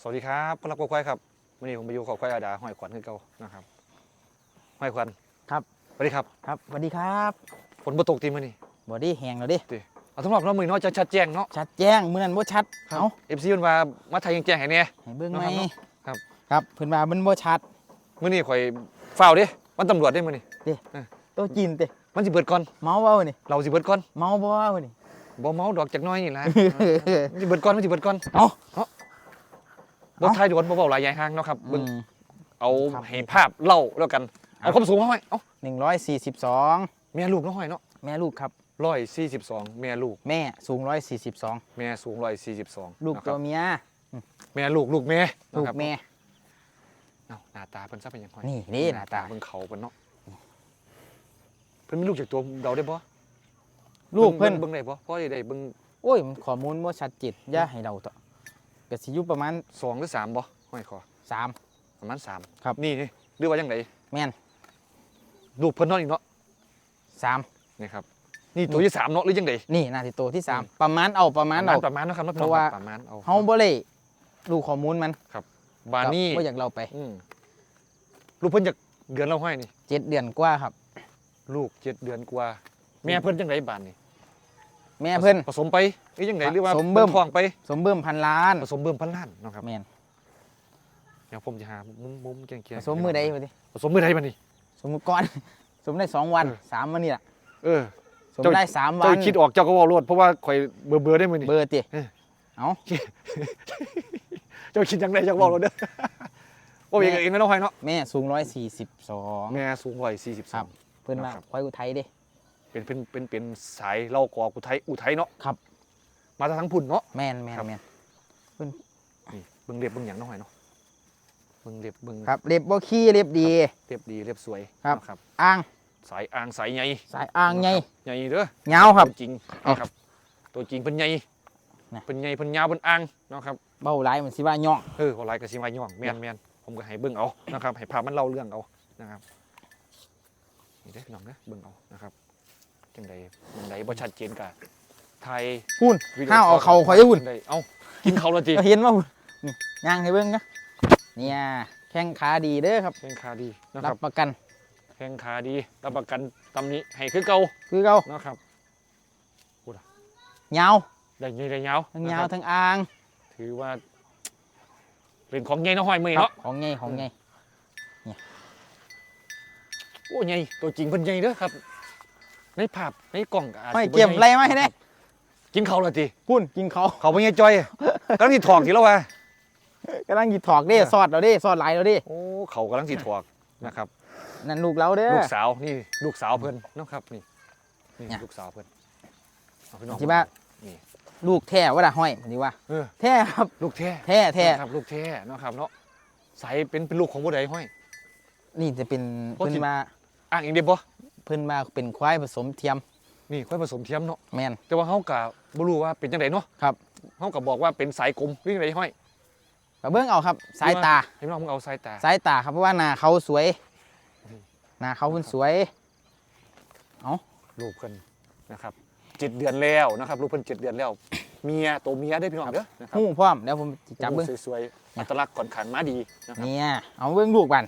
สวัสดีครับพลักกบควายครับวันนี้ผมไปอยู่ขอบควายอาดาห้อยขวัญขึ้นเก่านะครับห้อยขวัญครับสวัสดีครับครับสวัสดีครับฝนบ่ตกตีมานี่บอดี้แหงแล้วดิเอาสำหรับน้องมือเนาะจะชัดแจ้งเนาะชัดแจ้งเมื่อนั้นบ่ชัดเอาเอฟซีมันมามาไทยยังแจ้งให้แน่ให้เบิ่งไหมนะครับเนาะครับครับเพิ่นว่ามันบ่ชัดมื้อนี้ข่อยฝ้าวเด้มันตำรวจเด้มื้อนี้โตจีนเตะมันสิเบิดก่อนเมาเว้านี่เราสิเบิดก่อนเมาบ่เว้านี่บ่เมาดอกจักหน้อยนี่ล่ะมันสิเบิดก่อนมันสิเบิดก่อนเอา บ่ทายด่วนบ่เว้าหลายยายห่างเนาะครับอืเบิ่งมเอาครับให้ภาพเล่าแล้วกัน เอาครับความสูงมาห้อยเอ้า142แม่ลูกเนาะห้อยเนาะแม่ลูกครับ142แม่ลูก แม่สูง142แม่สูง142ลูกนะคตัรัวบเมียแม่ลูกลูกแม่ลูกนะครับแม่เอ้าหน้าตาเพิ่นซะเป็นหยังไงนี่นี่หน้าตาเพิ่นเขาเพิ่นเนาะเพิ่นมีลูกจากตัวเราได้บ่ลูกเพิ่นเบิ่งได้บ่พอได้ได้เบิ่งโอ้ยมันข้อมูลบ่ชัดเจนอย่าให้เราต่อ ก็สิอยู่ประมาณสองหรือสามบ่ห้อยคอ3ประมาณสามครับ นี่นี่หรือว่าจังไดแม่นลูกเพิ่นเนาะอีกเนาะ3นี่ครับนี่ตัวที่สามเนาะหรือจังไดนี่น่าสิโตที่สามอืมประมาณเอาประมาณเอา ประมาณเนาะครับเนาะเพราะว่า ประมาณเอาเฮาบ่ได้ดูข้อมูลมันบานี่บ่อยากเราไปอืมลูกเพิ่นจากเดือนเราห้อยนี่ เจ็ดเดือนกว่าครับ ลูกเจ็ดเดือนกว่า แม่เพิ่นจังไดบานนี่ แม่เพิ่นผสมไปหรือจังไดหรือว่าผสมเบิ่มพิ่นท้องไปสมเบิ่มพันล้านผสมเบิ่มพันล้านเนาะครับแม่นเดี๋ยวผมจะหามุมมุมเกียงๆผสมมือใดมาดิผสมมือใดบัดนี้สมมือก่อนสมได้สองวันเออสามวันนี่แหละเออสมเจ้าได้สามวัเจ้านคิดออกเจ้าก็เว่ารวดเพราะว่าข่อยเบื่อเบื่อๆได้มือนี่เบอร์ติเออเอาเจ้าคิดยังไงเจ้าก็เว่ารวดเด้อโอ้ยเองนะน้องไยเนาะแม่สูงร้อยสี่สิบสองแม่สูงร้อยสี่สิบครัสามบเพิ่นมาครับควายอุทัยเด้ เป็นเป็นเป็นเป็นสายเล่ากออุทัยอุทัยเนาะครับ มาจากทั้งพุ่นเนาะ แม่นแม่นครับ แม่นนี่เบิ่งเล็บเบิ่งหยังน้องไยเนาะเบิ่งเล็บเบิ่งครับเล็บบ่ขี้เล็บดีเล็บดีเล็บสวยครับนะครับอ่าง สายอ่างสายใหญ่สายอ่างไงใหญ่เด้อ เงาครับ ตัวจริงเอานะครับตัวจริงเป็นใหญ่นะเป็นใหญ่เป็นยาวเป็นอ่างเนาะครับเบ้าหลายมันสิว่าย่อง เออขอไลค์กับซีมาย่องแมนแมนผมก็ให้เบิ่งเอานะครับให้ภาพมันเล่าเรื่องเอานะครับนี่เด้อพี่น้องเด้อเบิ่งเอานะครับ จังใดจังใดบ่ชัดเจนกะไทยพูนวิดีโห้าวเอาเข่าข่อยให้หุ่นจังใดเอ้ากินเขาและจีเห็นว่าหุ่นนี่ย่างให้เบิ่งนะเนี่ยแข้งขาดีเด้อครับแข้งขาดีนะครัรับบประกันแข้งขาดีรับประกันตำหนี้ให้คือเก่าคือเก่านะครับ ยาวได้ใหญ่ได้ยาวทั้งนะยาควรับทั้งอ่างถือว่าเป็นของใหญ่เนาะห้อยมือครับเนาะของไงของไงโอ้ใหญ่ตัวจริงเพิ่นใหญ่เด้อครับ ในภาพในกล่องก็อาจไม่สิบ่เกี่ยมใหญ่ไรมาให้ได้กินเขาและจีพูนกินเขาเขาเป็นไงจ้อยกำลังสิถอกทีแล้ววะ กำลังหยิบถอกเด้เออ ซอดเราเด้ซอดไหลเราเด้โอ้เขากำลังสิถอกนะครับ นั่นลูกเราเด้อ ลูกสาวนี่ลูกสาวเพิ่นเนาะครับนี่นี่เนี่ย ลูกสาวเพิ่นเอาพี่น้องที่บ้านนี่ลูกแท้ว่าล่ะห้อยดีว่าเออแท้ครับลูกแท้แท้แท้นะครับลูกแท้เนาะครับเนาะใสเป็นเป็นลูกของผู้ใดห้อย นี่จะเป็นโอ้เพิ่นสิมาอ้างเองเด้บ่ เพิ่นมาเป็นควายผสมเทียมนี่ค่อยผสมเทียมเนาะแมนแต่ว่าเฮาก็บ่รู้ว่าเป็นจังไดเนาะครับ เฮาก็บอกว่าเป็นสายกลมหรือจังไดห้อยก็เบิ่งเอาครับ สายตาให้พี่น้องมึงเอาสายตา สายตาครับเพราะว่าหน้าเขาสวยหน้าเขาเพิ่นสวย ลูกเพิ่นนะครับเจ็ดเดือนแล้วนะครับลูกเพิ่นเจ็ดเดือนแล้ว เมียตัวเมียได้อพี่น้องเด้อนะครับหู้พร้อมเดี๋ยวผมสิจับเบิ่งโอ้สวยๆอัตลักษณ์ก่อนขันมาดีนะครับเนี่ยเอาเบิ่งลูกบัน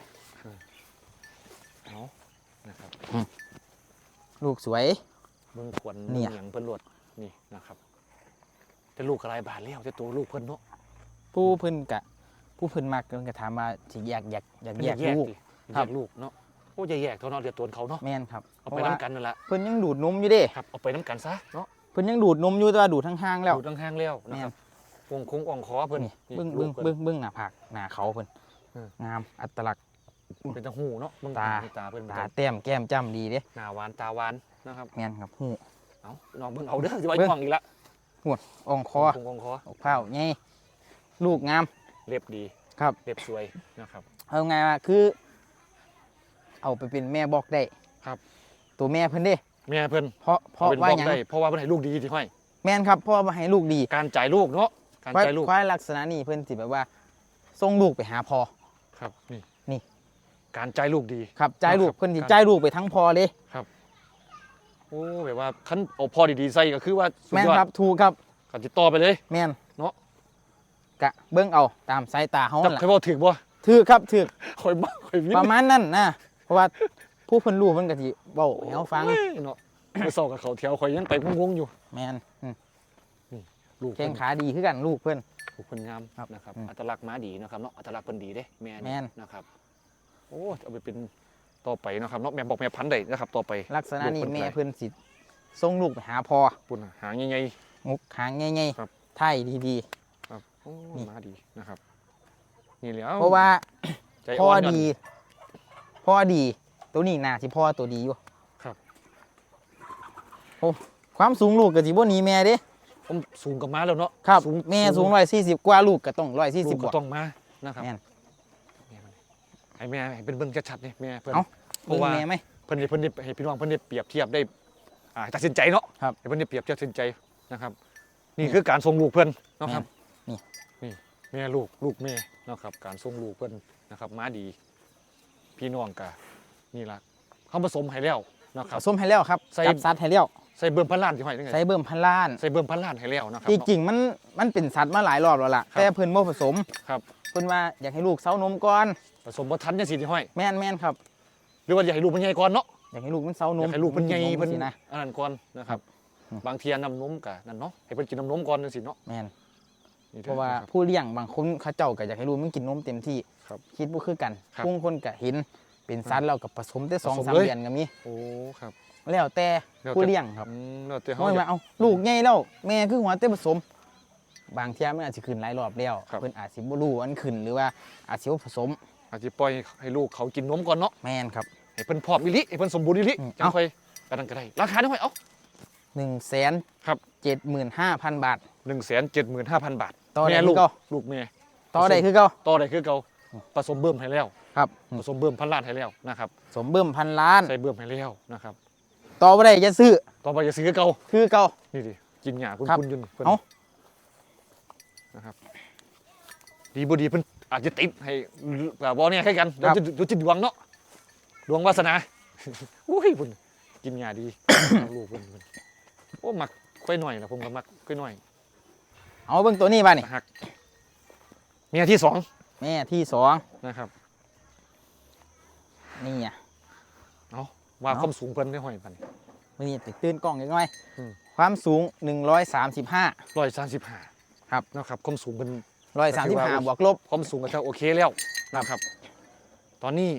เอานะครับ ลูกสวย เบิ่งขวนเนี่ยเบิ่งหยังเพิ่นรวดนี่นะครับแต่ลูกอะไรบาทแล้วแต่ตัวลูกเพิ่นเนาะผู้เพิ่นกะ ผู้เพิ่นมักเพิ่นก็ถามว่าสิแยกแยกอยากแยกแยกลูก ดิครัแยบกลูกเนาะโอ้จะแยกเท่าเนาะเดี๋ยวตัวเขาเนาะแม่นครับเอาเพไปราะว่าน้ำกันนั่นแหละเพิ่นยังดูดนมอยู่เด้ครับเอาไปน้ำกันซะเนาะเพิ่นยังดูดนมอยู่แต่ว่าดูดห่างๆแล้ว ดูทั้งห้างแล้วนะครับวงคงอ่องคอเพิ่นนี่นี่เบิ้งลูเบิ้งกพิ่น เบิ้งเบิ้งหน้าผากหน้าเขาเพิ่นเออ งามอัตลักษณ์ เป็นตาหูเนาะเบิ่งตา ตาเพิ่นตาแต้มแก้มจ้ำดีเด้หน้าหวานตาหวานนะครับแม่นครับหูเอาน้องเบิ่งเอาเด้อสิไว้เบิ่งย่องอีกละอ่องคอคงอ่องคออกเผาไงลูกงาม เรียบดีครับเรียบสวยนะครับเอาไงว่าคือ เอาไปเป็นแม่บอกได้ครับ ตัวแม่เพิ่นเด้แม่เพิ่นเพราะเพราะเป็นว่าบอกหยังได้เพราะว่าเพิ่นให้ลูกดีที่ห้อยแม่นครับเพราะว่าให้ลูกดี การจ่ายลูกเนาะการควายจ่ายลูกควายลักษณะนี้เพิ่นสิแบบว่าส่งลูกไปหาพ่อครับนี่นี่ การจ่ายลูกดี ครับจ่ายลูกครับเพิ่นสิการจ่ายลูกไปทั้งพ่อเลยโอ้แบบว่าคันเอาพอดีๆใส่ก็คือว่าสุดแม่นยอดครับถูกครับก็ติดต่อไปเลย แม่นกะเบิ่งเอาตามสายตาเฮาจับนั่นล่ะเคยบอกถือบ่ถือครับถือคอยบ้าคอยวิ่งประมาณนั้นนะเพราะว่าผู้เพิ่นรู้เพิ่นก็สิเว้าให้เฮาฟังโอ้ยเนาะไปสอบกับเขาเที่ยวคอยยังไปงงๆอยู่ แม่นอืมลูกแข้เพิ่งนขาดีคือกันลูกเพิ่น ลูกเพิ่นงามครับนะครับอืมอัตลักษณ์ม้าดีนะครับเนาะอัตลักษณ์เพิ่นดีเด้แม่แม่น นะครับ โอ้เอาไปเป็นต่อไปนะครับเนาะแม่บอกแม่พันธุ์ได้นะครับ ต่อไปลักษณะนี้ลูกเพิ่นแม่ไปเพิ่นสิส่งลูกไปหาพ่อปุ่นน่ะหางใหญ่งกหางง่ายครับๆไท่ดีๆครับโอ้นี่ม้าดีนะครับ นี่แหล้วๆเพราะว่าใจพ่ออ่อนหย่อนดีพ่อดีตัวนี้น่าสิพ่อตัวดีอยู่ครับโอ้ความสูงลูกก็สิบ่หนีแม่เด้ผมสูงกับม้าแล้วเนาะครับสูงแม่สูง140กว่าลูกก็ต้องลู140กกก็ว่าต้องมานะครับแม่นแม่มัน ให้แม่ให้เป็นเบิ่งชัดๆนี่แม่เพิ่นเอ้าเพราะว่าเบิ่งแม่ไหม เพิ่นได้เพิ่นได้ให้พี่น้องเพิ่นได้เปรียบเทียบได้อ่าตัดสินใจเนาะครับให้เพิ่นได้เปรียบเทียบตัดสินใจนะครับนี่คือการส่งลูกเพิ่นเนาะครับนี่ นี่แม่ลูกลูกแม่เนาะครับการส่งลูกเพิ่นนะครับม้าดี พี่น้องกะนี่ล่ะเขาผสมให้แล้วนะคผรับสมให้แล้วครับใส่ จับสัตว์ให้แล้ว ใส่เบิ่มพันล้านที่ห้อยนี่ไงใส่เบิ่มพันล้าน ใส่เบิ่มพันล้านให้แล้วนะครับที่เนาะจริงมันมันเป็นสัตว์มาหลายรอบแล้วล่ะครับแต่เพิ่นบ่ผสมครับเพิ่นว่าอยากให้ลูกเซานมก่อนผสมบ่ทันจังซี่ที่ห้อยแม่นแม่นครับ หรือว่าอยากให้ลูกมันใหญ่ก่อนเนาะอยากให้ลูกมันเซานอมยากให้ลูกมันใหญ่กิเพิ่นสินะอันนั้นก่อนนะครับอืมบางเทียน้ำนมกะนั่นเนาะให้เพิ่นกินน้ำนมก่อนจังซี่เนาะแม่นนี่เพด้อราะว่านะครับผู้เลี้ยงบางคนเขาเจ้าก็อยากให้ลูกมันกินนมเต็มที่ครับคิดบ่คือกันครับบางคนก็เห็นเป็นสัตว์แล้วก็ผสมแต่สองผสมสามเลยเดือนก็มีโอ้ครับ แล้วแต่แล้วแต่ ผู้เลี้ยงครับอืมแล้วแต่เพเฮาราะอยาว่ากเอาลูกใหญ่แล้วแม่คือหัวแต่ผสม บางเที่ยมันอาจสิขึ้นหลายรอบแล้วครับ เพิ่นอาจสิบ่รู้ว่ามันขึ้นหรือว่าอาจสิบ่ผสมอาจจะปล่อยให้ลูกเขากินนมก่อนเนาะแม่นครับ ให้เพิ่นพร้อมอีหลิให้เพิ่นสมบูรณ์อีหลิอืมจังเอ้าค่อยกันนั้นก็ได้ราคาเท่าไหร่เอ้า1แสนครับ 75,000 บาท 175,000 บาทต่อได้แม่คืลูอกเก่า ลูกแม่ ต่อได้คือเก่า ต่อได้คือเก่าผสมเบิ่มให้แล้วครับ ผสมเบิ่มพันล้านให้แล้วนะครับ สมเบิ่มพันล้าน ใส่เบิ่มให้แล้วนะครับ ต่อบ่ได้จะซื้อ ต่อไปจะซื้อคือเก่าคือเก่า นี่ดิกินหญ้าคุณครับคุณอยืนเพิ่นเอ้า นะครับ ดีบ่ดีเพิ่นอาจจะติดให้แบบบ่เนี่ยให้กันเดี๋ยวจะเดี๋ยวจะดวงเนาะดวงวาสนา อุ้ยเพิ่นกินหญ้าดี ลูกเพิ่นเพิ่นโอ้มักค่อยหน่อยนะผมก็มักค่อยหน่อยเอาเบิ่งตัวนี้บ้านี่นะฮักเมียที่สองแม่ที่สองนะครับ นี่อะ ว่าเอ้าความสูงเพิ่นได้ห้อยพัน มื่อนี้ติดตื่นกล้องยังไงอืม ความสูง 135 ร้อยสามสิบห้าครับนะครับความสูงเป็น 135บวกลบ ความสูงก็จะโอเคแล้วนะครับ ตอนนี้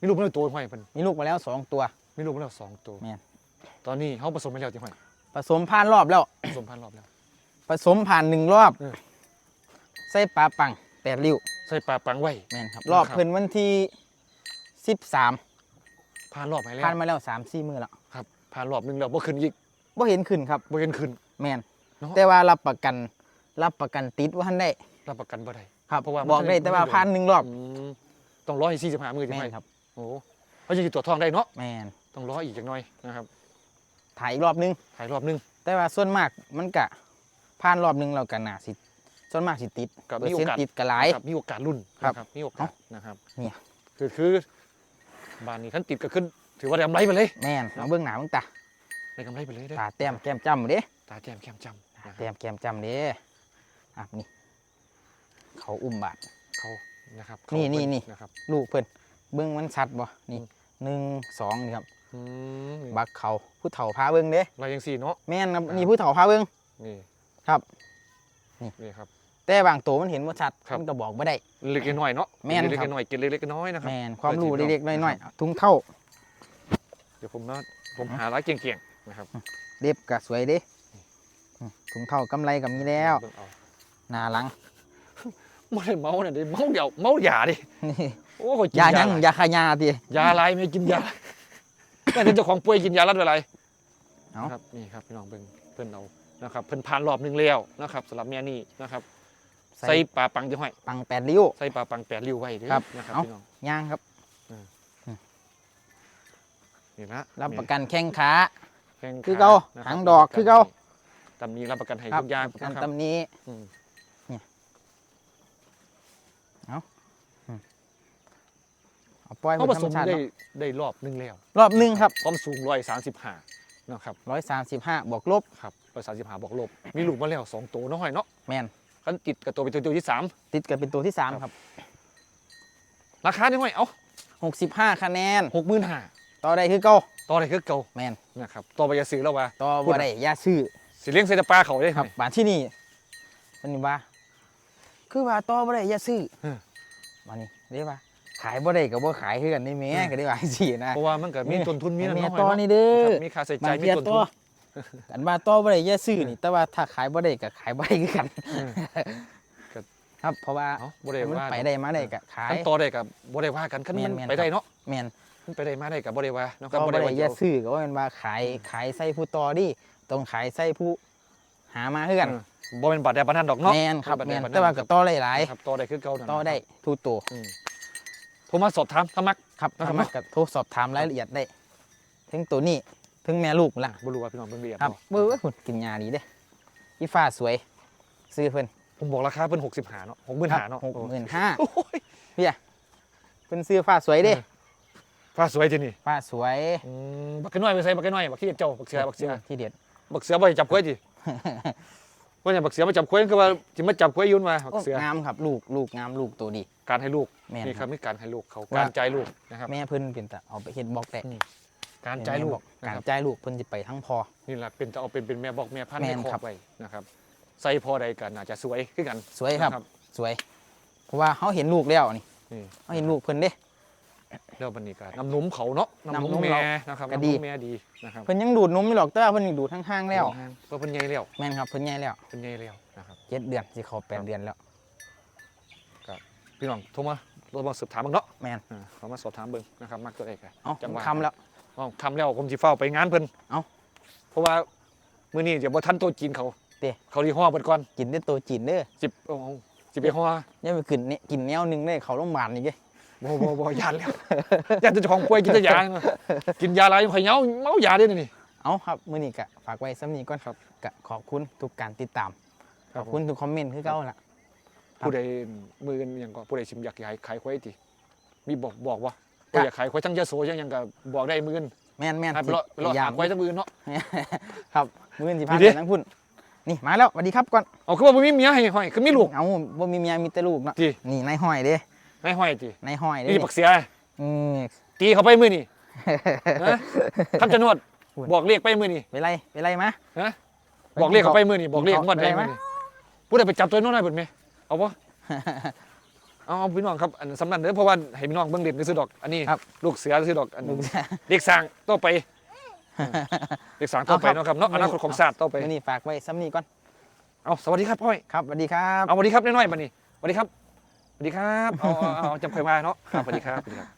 มีลูกมาแล้วตัวห้อยเพิ่นมีลูกมาแล้ว 2 ตัว มีลูกมาแล้วสองตัว แม่น ตอนนี้เขาผสมไปแล้วที่ห้อย ผสมผ่านรอบแล้ว ผสมพันรอบแล้ว ผสมผ่านหนึ่งรอบ เออ ใส่ปลาปังแปดริ้วใส่ปลาปังไว้ แม่นครับนะครับรอบเพิ่นวันที่ 13 ผ่านรอบไปแล้วผ่านมาแล้ว3 4 มื้อแล้วครับ ผ่านรอบหนึงแล้วบ่ขึ้นอีกบ่เห็นขึ้นครับบ่เห็นขึ้น แม่นเนาะ แต่ว่ารับประกันรับประกันติดว่าทันได้รับประกันบ่ได้ ครับเพราะว่าบอกได้มันแต่ว่าผ่านหนึ่งรอบอืมต้องรอให้สี่สิบห้ามือที่แม่ห้อยนครับโอ้เขาจะอยู่ตัวจทองได้เนาะแม่นต้องรออีกจักหน่อยนะครับถ่ายอีกรอบหนึง ถ่ายรอบหนึง แต่ว่าส่วนมากมันกะผ่านรอบหนึงเราก็น่าสิ ส่วนมากสิติดกับเปอมีร์โอเซ็นต์กาสติดก็หลายครับมีโอกาสรุ่นครับนะครับมีโอกาสนะครับเนี่ย คือคือบ้านนี้ขั้นติดก็ขึ้น ถือว่าได้กำไรไปเลยแม่นเอาเบื้องหน้าเบื้องตาได้กำไรไปเลยเด้อตาแต้มแก้มจำเด้ตาแจ่มแก้มจำนะครับแต้มแก้มจำเด้อะนี่ เขาอุ้มบาดเขานะครับนี่เขานี่เพิ่นี่ นะครับ ลูกเพิ่นเบื้องมันชัดบ่นี่อืม หนึ่งสองนี่ครับ อืมบักเขาผู้เฒ่าพาเบื้องเด้ลายยังสี่เนาะ แม่นครับครับนี่ผู้เฒ่าพาเบื้อง นี่ครับ นี่นี่ครับ แต่บางตัวมันเห็นว่าชัดครับ มันก็บอกไม่ได้ เล็กๆน้อยๆเนาะแม่นเล็กครับๆน้อยๆกินเล็กๆน้อยๆนะครับแม่นความรู้ไปที่เล็กๆเราน้อยครับๆทุงเท่า เดี๋ยวผมนะผมหาร้านเก่งๆนะครับเล็บก็สวยเด้อืมถุงเท่ากำไรก็มีแล้วเบิ่งเอาหน้าหลังไม่ได้เมาเนี่ยได้เมาเดียวเมาหยาดินี่โอ้ยกินยายังหลยาขายาติยาอะไรไม่กินยาแต่เจ้าของป่วยกินยาลัดเวลาเอาครับนี่ครับพี่น้องเพิ่นเพิ่นเอานะครับเพิ่นผ่านรอบหนึงแล้วนะครับสำหรับแม่นี่นะครับ ใส่ปลาปังจะห้อยปังแปดริ้ว ใส่ปลาปังแปดริ้วไว้เด้อครับนะครับเอา พี่น้อง ย่างครับ นี่นะรับประกันแข้งขา แข้งคือเก่านะครับหางดอกคือเก่า ตำนี้รับประกันให้ครับทุกอย่างประกันนะครับ ตำนี้ อืมเอาปล่อยเขาเป็ผนธรสรมมชาติได้ได้รอบหนึงแล้วรอบหนึ่งครับความสูงร้อยสามสิบห้านะครับร้อยสามสิบห้าบวกลบครับร้อยสามสิบห้าบอกลบ มีลูกมาแล้วสองตัวเน้อยเนาะแมนคันติดกับตัวเป็นตัวที่สามติดกันเป็นตัวที่สามครับครับราคาได้ไหมเอ้า65คะแนนหกหมื่นห้า ต่อได้คือเก่าต่อได้คือเก่าแมนนะครับต่อไปจะซื้อแล้วว่าต่อพูดบ่อะได้อย่าซื้อสิเลี้ยงเซตปลาเขาได้ครับบานที่นี่มันนี่ว่า คือว่าต่อบ่ได้อย่าซื้อเออมานี่เรียกว่าขายบ่ได้ก็บ่ขายคือกันได้แหม่ก็ได้ว่าจังซี่นะเพราะว่ามันก็มีต้นทุนมีนั่นแม่น้อยต่อเนาะนี่เด้คอรับมีค่าใช้จ่ายบางมีเทียต้นต่ทุอนกันมาต่อบ่ได้อย่าซื้อนี่ แต่ว่าถ้าขายบ่ได้ก็ขายบ่ได้คือกันเออก็ครับเพราะว่าเอ้าบ่ได้มันว่าไปได้มาได้ก็ขายคันต่อได้กับบ่ได้ว่ากันคันมันแม่นๆไปได้เนาะแม่น มันไปได้มาได้กับบ่ได้ว่าเนาะครับก็บ่บ่ได้ได้ว่าอย่าเดียวซื้อก็ว่าแม่นว่าขายขายใส่ผู้ต่อดิต้องขายใส่ผู้หามาคือกันเออบ่เป็นบาดแดดปานนั้นดอกเนาะแม่นครับบ่แม่นปานแต่ว่าก็ต่อได้หลายครับต่อได้คือเก่านั่นต่อได้ทุกตัวอืมโทรมาสอบถามถ้ามักครับนะครับ สามารถกับโทรสอบถามรายละเอียดได้ถึงตัวนี้ถึงแม่ลูกล่ะ บ่รู้ว่าพี่น้องเพิ่นละเอียดครับบ่เบ้อหุ่นกินยาดีเด้อีฟ้าสวย ซื้อเพิ่นผมบอกราคาเพิ่น65เนาะ65,000เนาะหกหมื่นห้าโอ้ย เพิ่นซื้อฟ้าสวยเด้เออ ฟ้าสวยทีนี่ฟ้าสวยอืมบักกะน้อยไปใส่บักกะน้อยบักขี้เจ้าบักเสือบักเสือที่เด็ดบักเสือบ่ให้จับกล้วยจิว่าอย่างบักเสือมาจับกล้วยคือว่าสิมาจับกล้วยยุ่นมาบักเสือโอ้งามครับลูกลูกงามลูกตัวดี การให้ลูกแม่นนี่คครัรับบมีการให้ลูกเขาว่าการใจายลูกนะครับแม่เพิ่นเป็นแต่เอาไปเฮ็ดบอกแต่อืมการใจายลูกนะการครับจ่ายลูกเพิ่นสิไปทั้งพอนี่แหละเป็นจะเอาเป็นเป็นแม่บอกแม่พันธุ์แม่ให้นครอครับบไว้นะครับใส่พอใดกันน่าจะสวยขึ้นกัน สวยครับนะสวย เพราะว่าเขาเห็นลูกแล้วนี่นี่เขาเห็นลูกเพิ่นเด้ แล้วบันนี้ก็น้ำนมเขาเนาะน้ำนน้ำนมมแม่เรานะครับก็น้ำดีนมแม่ดีนะครับเพิ่นยังดูดนมไม่หรอกแต่ว่าเพิ่นยังดูดห่างๆแล้วเพราะเพิ่นใหญ่แล้วแม่นครับเพิ่นใหญ่แล้วเพิ่นใหญ่แล้วนะครับเจ็ดเดือนสิเข้าแปดเดือนแล้วพี่น้องโทรมาโทรมาสอบถามเบิ่งเนาะแม่นอ่าเขามาสอบถามเบิ่งนะครับมักตัวเอกอะเอ้าจังหวะคำแล้วอ๋อคำแล้วผมสิเฝ้าไปงานเพิ่นเอ้าเพราะว่ามื้อนี้เดี๋ยวบ่ทันโต๊ะจีนเขาเด้เขาดีห่อเบิดก่อนกินได้ตัวจีนเด้อสิบโอ้โหสิไปห่ออย่าไปกินเนี่ยกินแนวหนึงได้เขาโรงพยาบาลนี่เด้ บ่บ่บ่ยานแล้วยานจะของป่วยกินแต่ยาเนาะกินยาอะไรข่อยเหงาเมายาเด้อนี่เอาครับมื้อนี้ก็ฝากไว้ซ้ำนี้ก่อนครับก็ขอบคุณทุกการติดตามคขรับอบคุณทุกคอมเมนต์คือเก่าล่ะผู้ใดมือกันหยังก็ผู้ใดสิมอยากขายขายควายติมีบอกบอกว่าว่าอยากขายควายทั้งยโสยังหยังก็บอกได้มื้อกันแม่นแม่นให้ไปเลาะไปเลาะยาหามควายทั้งมื้อเนาะครับมื้อนี้สิพาดีไปดินั่งพุ่นนี่มาแล้วสวัสดีครับก่อนเอาคือว่าบ่มีเมียให้ห้อยคือมีลูกเอาบ่มีเมียมีแต่ลูกเนาะตินี่นายห้อยเด้ ให้ห้อยตินายห้อยเด้นี่ปักเสียอืมตีเขาไปมื้อนี่ฮะคำชะโนดพูดบอกเรียกไปมื้อนี่ไปไล่ไปไล่มาฮะบอกเรียกเขาไปมื้อนี่บอกเรียกกินงวดข้าวได้ไปไหมมื้อนี่ผู้ใดไปจับตัวโน้นหน่อยเบิดแม่เอาบ่เอาเอาพี่น้องครับอันสำนันเด้อเพราะว่าให้พี่น้องเบิ่งเด่นซื้อดอกอันนี้ครับลูกเสือซื้อดอกอันลูกเด็กสร้างต่อไปเด็กสร้างต่อไปเอาครับเนาะครับเนาะอนาคตของศาสตร์ต่อไปมื้อนี้ฝากไว้ซ้ำนี้ก่อนเอาสวัสดีครับพ่อยครับสวัสดีครับเอาสวัสดีครับน้อยๆบัดนี้สวัสดีครับ สวัสดีครับเอาเอาเอาจำเคยมาเนาะครับสวัสดีครับสวัสดีครับ